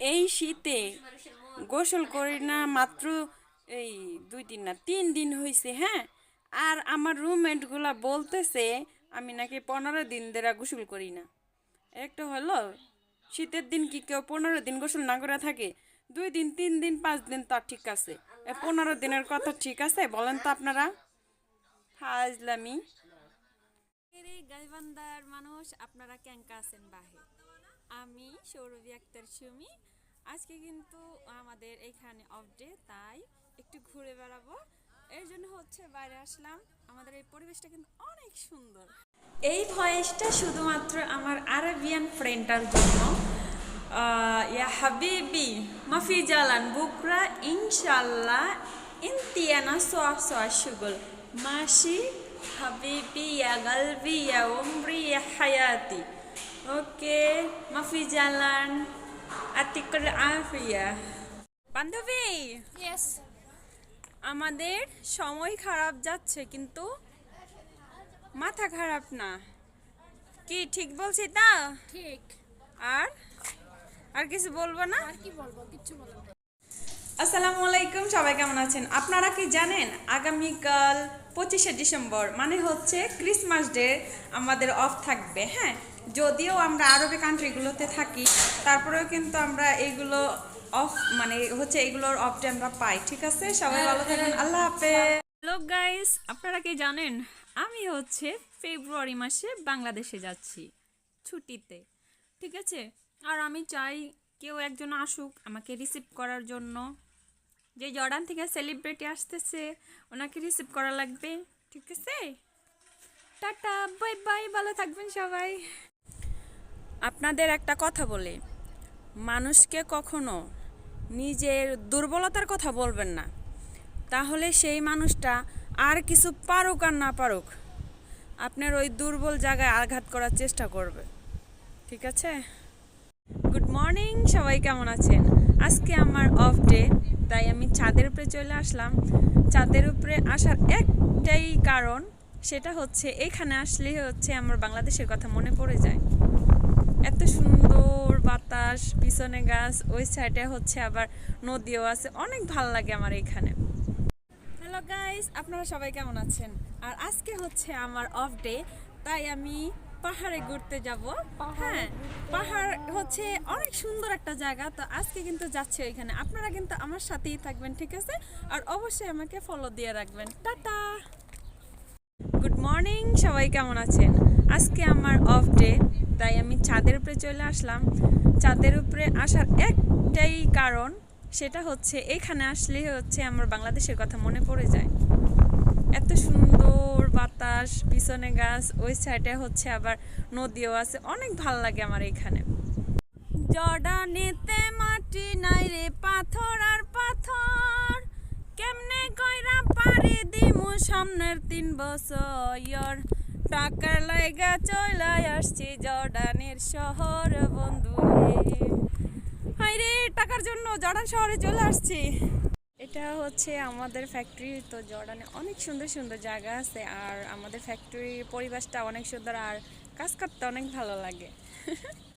এই শীতে গোসল করি না মাত্র এই দুই দিন না, তিন দিন হয়েছে হ্যাঁ? আর আমার রুমমেটগুলা বলতেছে আমি নাকি পনেরো দিন ধরে গোসল করি না। একটা হলো, শীতের দিন কি কেউ পনেরো দিন গোসল না করে থাকে? দুই দিন, তিন দিন, পাঁচ দিন তা ঠিক আছে। পনেরো দিনের কথা ঠিক আছে? বলেন তো আপনারা। ফাজলামি। গাইবান্দার মানুষ, আপনারা ক্যাঙ্কা আছেন বাহে আমি সৌরভী আক্তার সুমি। আজকে কিন্তু আমাদের এখানে অফ ডে তাই একটু ঘুরে বেড়াবো। এর জন্য হচ্ছে বাইরে আসলাম। আমাদের এই পরিবেশটা কিন্তু অনেক সুন্দর। এই ভয়েসটা শুধুমাত্র আমার আরবিয়ান ফ্রেন্ডটার জন্য। ইয়া হাবিবি, মাফি জালান, বুকরা ইনশাল্লাহ ইন্তিয়ানা, সোয়া সোয়া শুগল মাসি, হাবিবি, ইয়া গালবি, ইয়া উমরি, ইয়া হায়াতি। ওকে মাফি জালান আতিকুল আফিয়া বান্ধবী ইয়েস আমাদের সময় খারাপ যাচ্ছে কিন্তু মাথা খারাপ না কি ঠিক বলছি তা ঠিক আর আর কিছু বলব না আর কি বলব কিচ্ছু বলব আসসালামু আলাইকুম সবাই কেমন আছেন আপনারা কি জানেন আগামীকাল পঁচিশে ডিসেম্বর মানে হচ্ছে ক্রিসমাস ডে আমাদের অফ থাকবে হ্যাঁ? যদিও আমরা আরবে কান্ট্রিগুলোতে থাকি তারপরেও কিন্তু আমরা এইগুলো অফ মানে হচ্ছে এগুলোর অফ ডে আমরা পাই ঠিক আছে? সবাই ভালো থাকুন আল্লাহ হাফেজ। হ্যালো গাইস আপনারা কি জানেন? আমি হচ্ছে ফেব্রুয়ারি মাসে বাংলাদেশে যাচ্ছি ছুটিতে ঠিক আছে? আর আমি চাই কেউ একজন আসুক আমাকে রিসিভ করার জন্য। যে জর্ডান থেকে সেলিব্রিটি আসতেছে, ওনাকে রিসিভ করা লাগবে, ঠিক আছে? টাটা বাই বাই ভালো থাকবেন সবাই। আপনাদের একটা কথা বলে, মানুষকে কখনো নিজের দুর্বলতার কথা বলবেন না। তাহলে সেই মানুষটা আর কিছু পারুক আর না পারুক, আপনার ওই দুর্বল জায়গায় আঘাত করার চেষ্টা করবে, ঠিক আছে? গুড মর্নিং সবাই কেমন আছেন? আজকে আমার অফ ডে তাই আমি ছাদের উপরে চলে আসলাম। ছাদের উপরে আসার একটাই কারণ, সেটা হচ্ছে এখানে আসলে হচ্ছে আমার বাংলাদেশের কথা মনে পড়ে যায়। এত সুন্দর বাতাস, পিছনে গাছ, ওই সাইডে হচ্ছে আবার নদীও আছে, অনেক ভালো লাগে আমার এখানে। হ্যালো গাইস আপনারা সবাই কেমন আছেন? আর আজকে হচ্ছে আমার অফ ডে তাই আমি পাহাড়ে ঘুরতে যাব। হ্যাঁ পাহাড় হচ্ছে অনেক সুন্দর একটা জায়গা। তো আজকে কিন্তু যাচ্ছে ওইখানে। আপনারা কিন্তু আমার সাথেই থাকবেন ঠিক আছে? আর অবশ্যই আমাকে ফলো দিয়ে রাখবেন। টাটা! গুড মর্নিং সবাই কেমন আছেন? আজকে আমার অফ ডে তাই আমি ছাদের উপরে চলে আসলাম। ছাদের উপরে আসার একটাই কারণ সেটা হচ্ছে এখানে আসলে হচ্ছে আমার বাংলাদেশের কথা মনে পড়ে যায়। এত সুন্দর বাতাস, পিছনে গাছ, ওই সাইডে হচ্ছে আবার নদীও আছে। অনেক ভালো লাগে আমার এখানে। জর্ডানেতে মাটি নাই রে পাথর আর পাথর। কেমনে কইরা পারি দিমু সামনের তিন বছর? টাকার লাইগা চলে আসছি জর্ডানের শহর, বন্ধু হাই রে, টাকার জন্য জর্ডান শহরে চলে আসছি। এটা হচ্ছে আমাদের ফ্যাক্টরি তো জর্ডানে অনেক সুন্দর সুন্দর জায়গা আছে আর আমাদের ফ্যাক্টরির পরিবেশটা অনেক সুন্দর আর কাজ করতে অনেক ভালো লাগে।